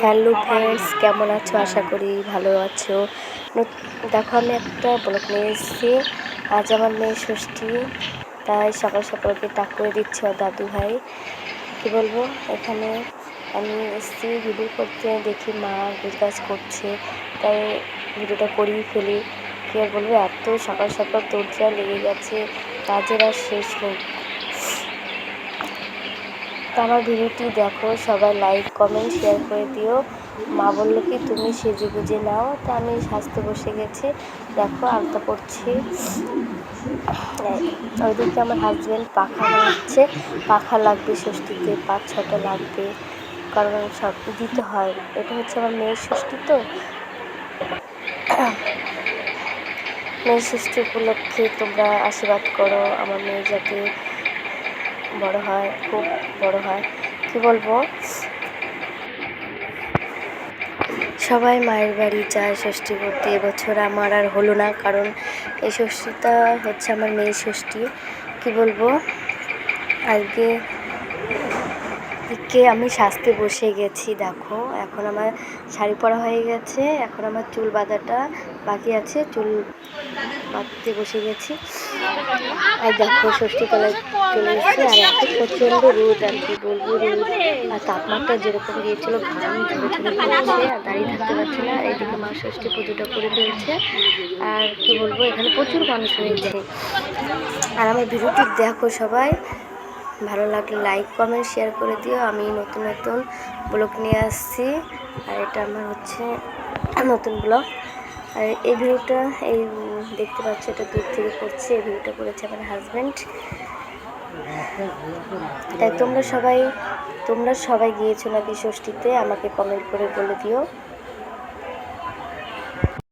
Hello friends কেমন আছো? আশা করি ভালো আছো। দেখো, আমি একটা ব্লগ নিয়ে এসেছি। আজ আমার মেয়ে ষষ্ঠী, তাই সকাল সকাল ওকে টাক করে দিচ্ছে দাদু ভাই। কী বলব? এখানে আমি এসেছি ভিডিও করতে দেখি মা কাজ করছে। তাই ভিডিওটা করেই ফেলি। কী আর বলব, এত সকাল সকাল তোরজা লেগে গেছে কাজের আর শেষ নেই তো আমার ভিডিওটি দেখো, সবাই লাইক কমেন্ট শেয়ার করে দিও। মা বলল কি, তুমি সেজে গুজে নাও। তো আমি সাজতে বসে গেছি। দেখো, আলতা করছি ওইদিকে আমার হাজব্যান্ড পাখা বানাচ্ছে। পাখা লাগবে ষষ্ঠীতে, পাঁচ ছটা লাগবে। কারণ সব দিতে হয়। এটা হচ্ছে আমার মেয়ের ষষ্ঠী তো। মেয়ের ষষ্ঠী উপলক্ষে তোমরা আশীর্বাদ করো। আমার মেয়ে যাতে বড় হয়, খুব বড় হয়। কি বলব? সবাই মায়ের বাড়ি যায় ষষ্ঠী করতে এবছর আমার আর হলো না, কারণ এই ষষ্ঠীটা হচ্ছে আমার মেয়ের ষষ্ঠী। কি বলব? আজকে কে আমি সাজতে বসে গেছি, দেখো। এখন আমার শাড়ি পরা হয়ে গেছে, এখন আমার চুল বাঁধাটা বাকি আছে, চুল বাঁধতে বসে গেছি। আর দেখো, ষষ্ঠী তলায় চলে এসেছি, আর এত প্রচণ্ড রোদ আর কি বলব রোদ। আর তাপমাত্রা যেরকম দিয়েছিল ঘাম পড়ছে আর দাঁড়িয়ে থাকতে পারছি না, এইদিকে মা ষষ্ঠী পুজোটা করে ফেলছে। আর কি বলব, এখানে প্রচুর মানুষ হয়েছে আর আমার ভিডিওটি দেখো সবাই। ভালো লাগলে লাইক কমেন্ট শেয়ার করে দিও। আমি নতুন নতুন ব্লগ নিয়ে আসছি। আর এটা আমার হচ্ছে নতুন ব্লগ আর এই ভিডিওটা, এই দেখতে পাচ্ছ, এটা দূর থেকে করছে। এই ভিডিওটা করেছে আমার হাজব্যান্ড তাই তোমরা সবাই তোমরা সবাই গিয়েছো নাকি ষষ্ঠীতে? আমাকে কমেন্ট করে বলে দিও।